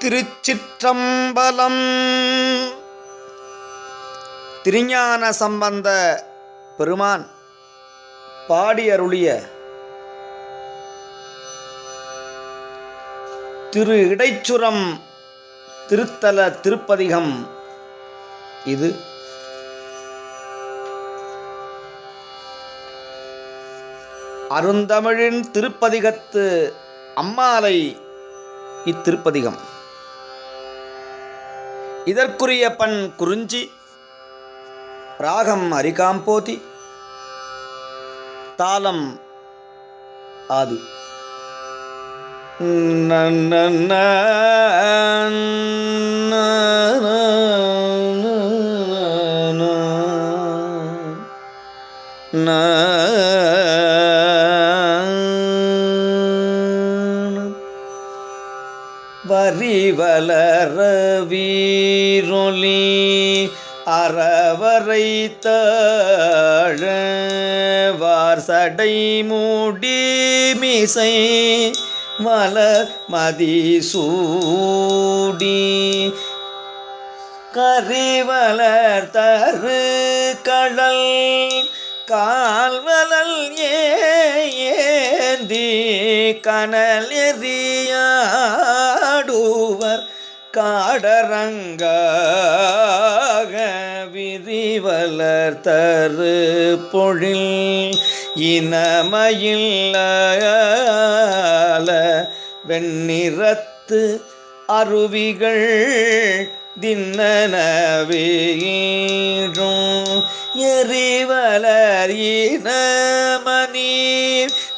திருச்சிற்றம்பலம். திருஞான சம்பந்த பெருமான் பாடியருளிய திரு இடைச்சுரம் திருத்தல திருப்பதிகம் இது. அருந்தமிழின் திருப்பதிகத்து அம்மாலை இத்திருப்பதிகம். இதற்குரிய பண் குறிஞ்சி ராகம் அரிகாம்போதி தாளம் ஆதி. வரிவலர வீரொலி அறவரை வார்சடை மூடி மிசை மலர் மதிசூடி கரிவலர் தரு கடல் கால்வலல் ஏந்தி கனல் எறியாடுவர் காடரங்காக விரிவலர் தரு பொழில் இனமயில்ல வெண்ணிறத்து அருவிகள் தின்னன வீழும் இனமணி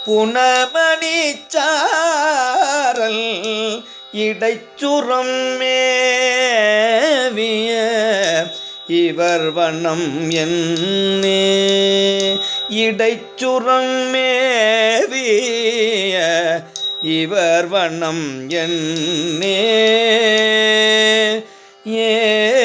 புனமணி சாரல் இடைச்சுரம் மேவிய இவர் வண்ணம் என்னே. இடைச்சுரம் மேவிய இவர் வண்ணம் என்னே. ஏ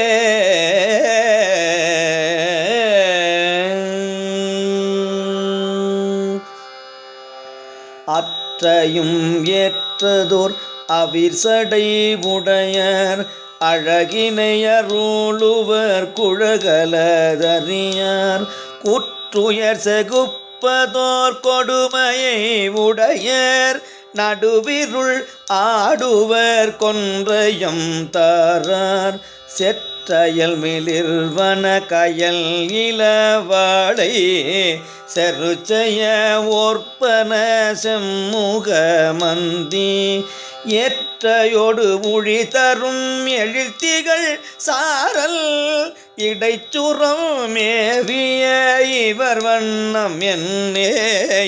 ஏற்றதோர் அவிர்சடை உடையர் அழகினையருளுவர் குழகலதறியார். குற்றுயர் செகுப்பதோர் கொடுமையை உடையர் நடுவிருள் ஆடுவர் கொன்றையும் தாரார். செற் தயல் மிளிர்வன கயல் இளவாளை செருச்சய ஓர்ப்பன செம்முக மந்தி. ஏற்றையோடு மொழி தரும் எழுத்திகள் சாரல் இடைச்சுரம் மேவிய இவர் வண்ணம் என்னே.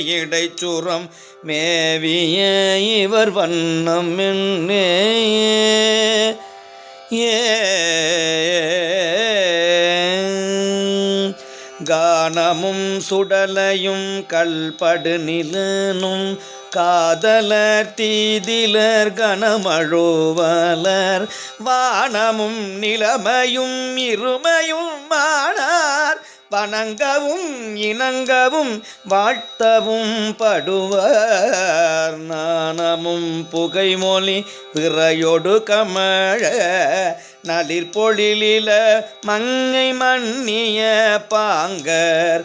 இடைச்சுரம் மேவிய இவர் வண்ணம் என்னே. ஏ கானமும் சுடலையும் கல்படு நிலனும் காதலர் தீதிலர் கனமழுவலர் வானமும் நிலமையும் இருமையும் மானார் வணங்கவும் இணங்கவும் வாழ்த்தவும் படுவர் நாணமும் புகைமொழி பிறையொடு கமழ நளிர் பொழிலில மங்கை மன்னிய பாங்கர்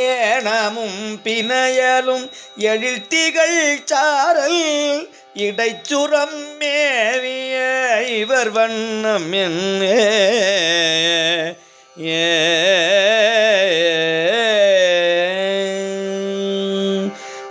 ஏனமும் பிணையலும் எழில்திகள் சாரல் இடைச்சுரம் மேவிய இவர் வண்ணம் என்னே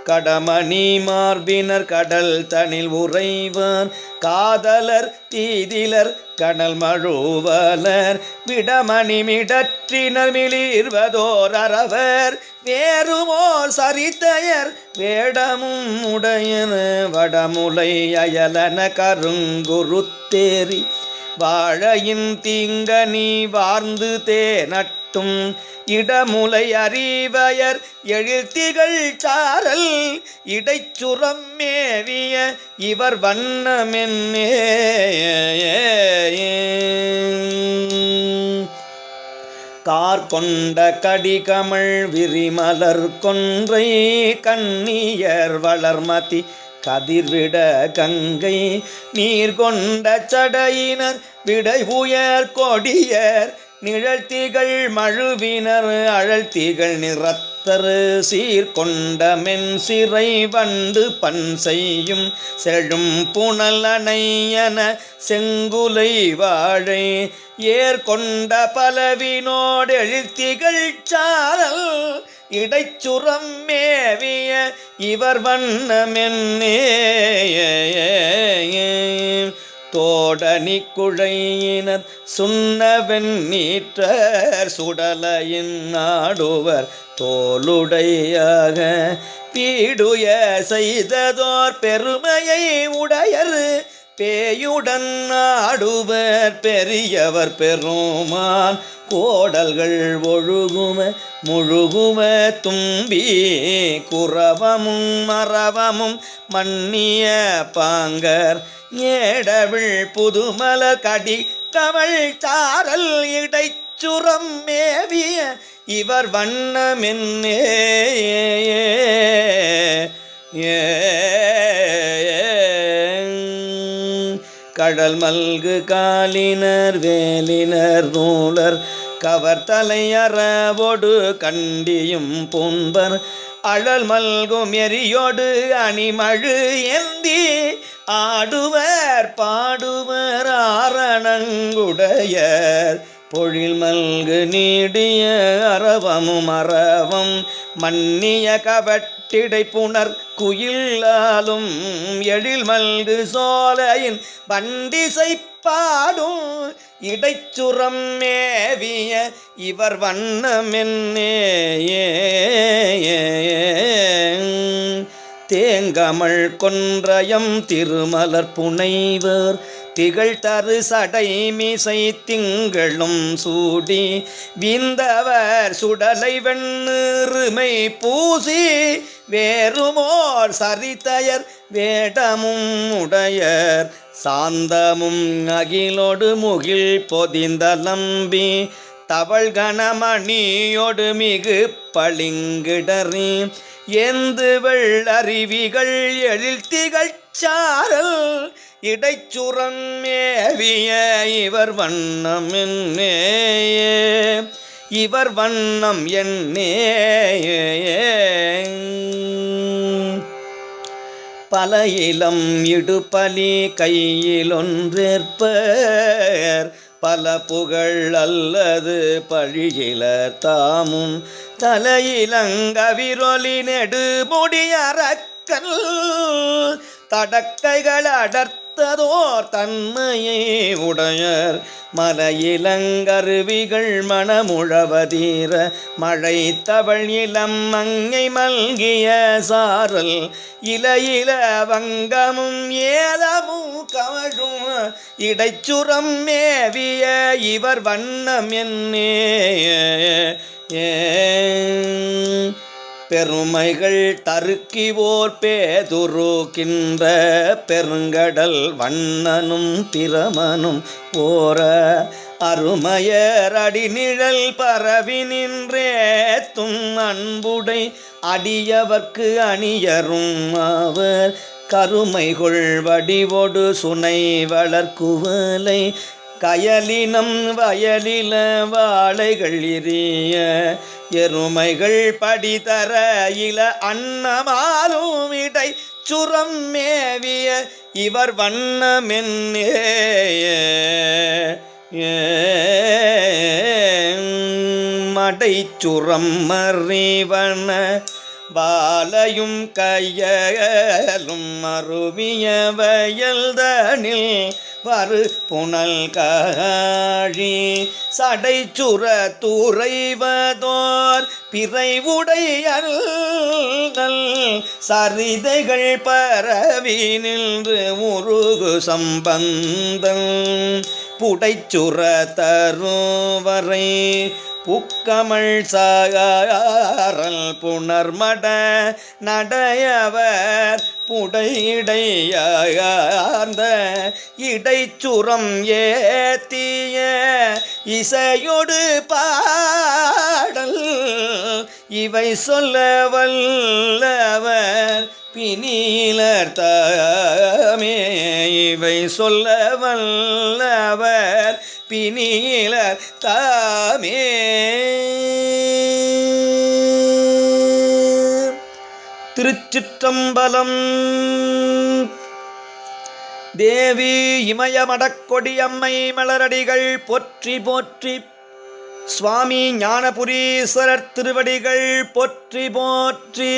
கடமணி மார்பினர் கடல் தனில் உறைவர் காதலர் தீதிலர் கடல் மழுவலர் விடமணி மிடற்றினர் மிளிர்வதோர் அறவர் வேறுமோர் சரித்தயர் வேடமும் உடையன வடமுலை அயலன கருங்குருத்தேரி வாழையின் தீங்க நீ வார்ந்து தேனட்டும். இடமுலை அறிவயர் எழுத்திகள் சாரல். இடைச்சுரம் மேவிய இவர் வண்ணமென்னே. கார் கொண்ட கடிகமள் விரிமலர் கொன்றை கண்ணியர் வளர்மதி கதிர்விட கங்கை நீர் கொண்ட சடையினர் விடை உயர் கொடியர் நிழழ்த்திகள் மழுவினர் அழழ்த்திகள் நிறத்தரு சீர்கொண்ட மென் சிறை வண்டு பண் செய்யும் செழும் புனலனையன செங்குலை வாழை ஏற்கொண்ட பலவினோடு எழுத்திகள் சாரல் இடைச்சுரம் மேவிய இவர் வண்ணமென்னே தோடனி குழையினர் சுண்ணவெண் நீற்றர் சுடலையின் நாடுவர் தோளுடையாக. பீடுய செய்ததோர் பெருமையை உடையர் பேயுடன் ஆடுவர் பெரியவர் பெருமான். கோடல்கள் ஒழுகும முழுகும தும்பி குறவமும் மரவமும் மன்னிய பாங்கர். ஏடவிள் புதுமல கடி தவள் சாரல் இடைச்சுரம் மேவிய இவர் வண்ணமென்னே. ஏ. கடல் மல்கு காலினர் வேலினர் நூலர் கவர்தலையறவோடு கண்டியும் பூன்பர் அழல் மல்கும் எரியோடு அணிமழு ஏந்தி ஆடுவர் பாடுவர் ஆரணங்குடையர். பொழில் மல்கு நீடிய அரவமும் அரவம் மன்னிய கவட்டிடை புணர் குயிலாலும் எழில் மல்கு சோலையின் வண்டிசை பாடும் இடைச்சுரம் மேவிய இவர் வண்ணமென்னே தேங்கமள் கொன்றயம் திருமலர் புனைவர் திகழ் தரு சடை மீசை திங்களும் சூடி விந்தவர் சுடலை வெண்ணிறுமை பூசி வேறுமோர் சரித்தயர் வேடமும் உடையர் சாந்தமும் அகிலோடு முகில் பொதிந்தலம்பி தவள் கணமணியோடு மிகு பளிங்கிடறி எந்து வெள்ளருவிகள் எழில் திகழ்ச்சாரல் இடைச்சுரம் மேவிய இவர் வண்ணம் என்னே இவர் வண்ணம் என்னே பல இளம் இடுபலி கையிலொன்றேற்பர். பல புகழ் அல்லது பழியிலர் தாமும். தலையிலங்கவிரொலி நெடுமுடியறக்கல் தடக்கைகள் அடர்த்த அடர்த்ததோர் தன்மையே உடையர் மலையிலங்கருவிகள் மணமுழவதீர மழை தவள் இளம் மங்கை மல்கிய சாரல் இலையில வங்கமும் ஏலமும் கவழும் இடைச்சுரம் மேவிய இவர் வண்ணம் என்னே ஏ பெருமைகள் தருக்கிவோர் பேதுருக்கின்ற பெருங்கடல் வண்ணனும் பிரமனும் போற அருமையர் அடிநிழல் பரவி நின்றேத்தும் அன்புடை அடியவர்க்கு அணியரும் அவர். கருமைகொள் வடிவொடு சுனை வளர்க்குவலை கயலினம் வயலில வாழைகள் எரிய எருமைகள் படிதர இல அன்னமாலும் இடை சுரம் மேவிய இவர் வண்ணமென்னே. மடைச்சுரம் மறிவன பாலையும் கையலும் அருவிய வயல்தனில் வரு புனல் காழி. சடைச்சுர துறைவதோர் பிறைவுடையல் சரிதைகள் பரவி நின்று முருகு சம்பந்தம். புடைச்சுர வரை புக்கமள் சாரல் புணர்மட நடையவர் புடையிடையார்ந்த இடைச்சுரம் ஏத்திய இசையொடு பாடல் இவை சொல்ல வல்லவர் பினீலர் தாமே இவை சொல்ல வல்லவர் பினீலர் தாமே. திருச்சிற்றம்பலம் தேவி இமயமடக்கொடியம்மை மலரடிகள் போற்றி போற்றி சுவாமி ஞானபுரீஸ்வரர் திருவடிகள் போற்றி போற்றி.